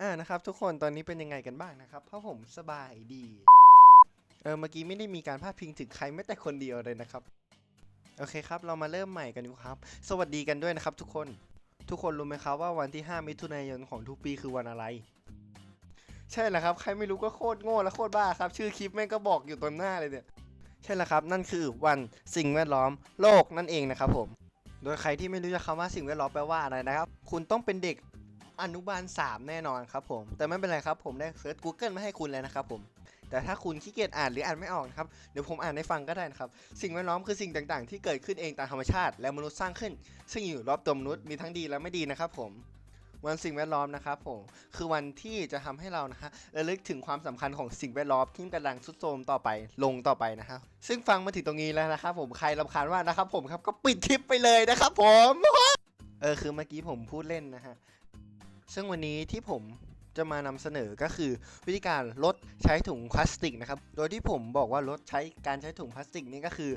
อ่านะครับทุกคนตอนนี้เป็นยังไงกันบ้างนะครับเพราะผมสบายดี เออเมื่อกี้ไม่ได้มีการพาดพิงถึงใครแม้แต่คนเดียวเลยนะครับ โอเคครับเรามาเริ่มใหม่กันดีกว่าครับ สวัสดีกันด้วยนะครับ ทุกคน ทุกคนรู้ไหมครับว่าวันที่ 5 มิถุนายนของทุกปีคือวันอะไร ใช่แล้วครับ ใครไม่รู้ก็โคตรโง่และโคตรบ้าครับ ชื่อคลิปแม่งก็บอกอยู่ตรงหน้าเลยเนี่ย ใช่แล้วครับ นั่นคือวันสิ่งแวดล้อมโลกนั่นเองนะครับผม โดยใครที่ไม่รู้จักคำว่าสิ่งแวดล้อมแปลว่าอะไรนะครับ คุณต้องเป็นเด็ก อนุบาล 3 แน่นอนครับผม แต่ไม่เป็นไรครับผมได้เซิร์ช Google มาให้คุณแล้วนะครับผม แต่ถ้าคุณขี้เกียจอ่านหรืออ่านไม่ออกนะครับ เดี๋ยวผมอ่านให้ฟังก็ได้นะครับ สิ่งแวดล้อมคือสิ่งต่างๆ ที่เกิดขึ้นเองตามธรรมชาติ และมนุษย์สร้างขึ้น ซึ่งอยู่รอบตัวมนุษย์มีทั้งดีและไม่ดีนะครับผมวันสิ่งแวดล้อมนะครับผมคือวันที่จะทำให้เรานะฮะระลึกถึงความสำคัญของสิ่งแวดล้อมที่กำลังทรุดโทรมต่อไปลงต่อไปนะครับซึ่งฟังมาถึงตรงนี้แล้วนะครับผมใครรำคาญว่านะครับผมครับก็ปิดคลิปไปเลยนะครับผมเออคือเมื่อกี้ผมพูดเล่นนะฮะ ซึ่งวันนี้ที่ผมจะมานำเสนอก็คือวิธีการลดใช้ถุงพลาสติกนะครับ โดยที่ผมบอกว่าลดใช้การใช้ถุงพลาสติกนี่ก็คือ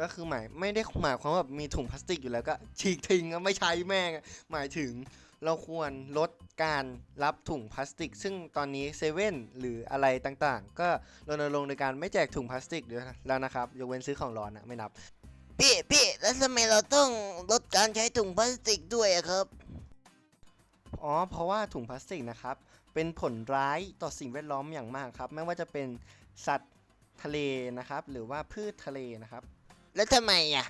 ก็คือหมายไม่ได้หมายความว่ามีถุงพลาสติกอยู่แล้วก็ฉีกทิ้งไม่ใช้แม่งหมายถึงเราควรลดการรับถุงพลาสติก ซึ่งตอนนี้เซเว่นหรืออะไรต่างๆ ก็รณรงค์ในการไม่แจกถุงพลาสติกแล้วนะครับยกเว้นซื้อของร้อนอะไม่นับพี่พี่แล้วทำไมเราต้องลดการใช้ถุงพลาสติกด้วยอะครับ อ๋อ เพราะว่าถุงพลาสติกนะครับ เป็นผลร้ายต่อสิ่งแวดล้อมอย่างมากครับ ไม่ว่าจะเป็นสัตว์ทะเลนะครับ หรือว่าพืชทะเลนะครับ แล้วทำไมอะ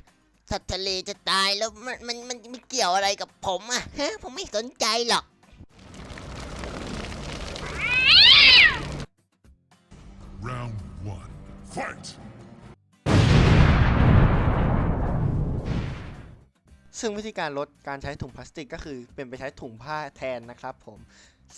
สัตว์ทะเลจะตายแล้วมันมันมันมันเกี่ยวอะไรกับผมอะฮะผมไม่สนใจหรอก Round one. Fight! ซึ่งวิธีการลดการใช้ถุงพลาสติกก็คือเป็นไปใช้ถุงผ้าแทนนะครับผม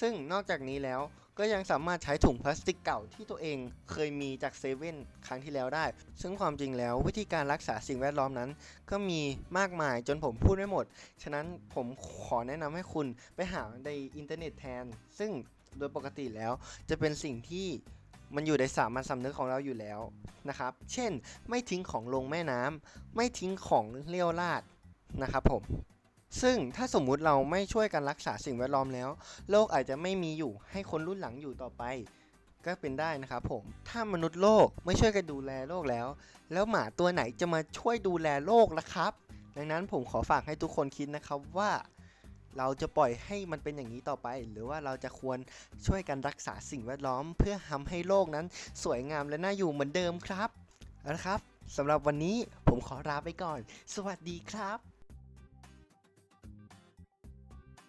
ซึ่งนอกจากนี้แล้วก็ยังสามารถใช้ถุงพลาสติกเก่าที่ตัวเองเคยมีจากเซเว่นครั้งที่แล้วได้ ซึ่งความจริงแล้ววิธีการรักษาสิ่งแวดล้อมนั้น ก็มีมากมายจนผมพูดไม่หมด ฉะนั้นผมขอแนะนำให้คุณไปหาในอินเทอร์เน็ตแทน ซึ่งโดยปกติแล้วจะเป็นสิ่งที่มันอยู่ในสามัญสำนึกของเราอยู่แล้วนะครับ เช่น ไม่ทิ้งของลงแม่น้ำ ไม่ทิ้งของเลี้ยวลาด นะครับผม ซึ่งถ้าสมมุติเราไม่ช่วยกันรักษาสิ่งแวดล้อมแล้ว โลกอาจจะไม่มีอยู่ให้คนรุ่นหลังอยู่ต่อไปก็เป็นได้นะครับผม ถ้ามนุษย์โลกไม่ช่วยกันดูแลโลกแล้ว แล้วหมาตัวไหนจะมาช่วยดูแลโลกล่ะครับ ดังนั้นผมขอฝากให้ทุกคนคิดนะครับว่าเราจะปล่อยให้มันเป็นอย่างนี้ต่อไป หรือว่าเราจะควรช่วยกันรักษาสิ่งแวดล้อม เพื่อทำให้โลกนั้นสวยงามและน่าอยู่เหมือนเดิมครับเอาละครับสำหรับวันนี้ผมขอลาไปก่อน สวัสดีครับ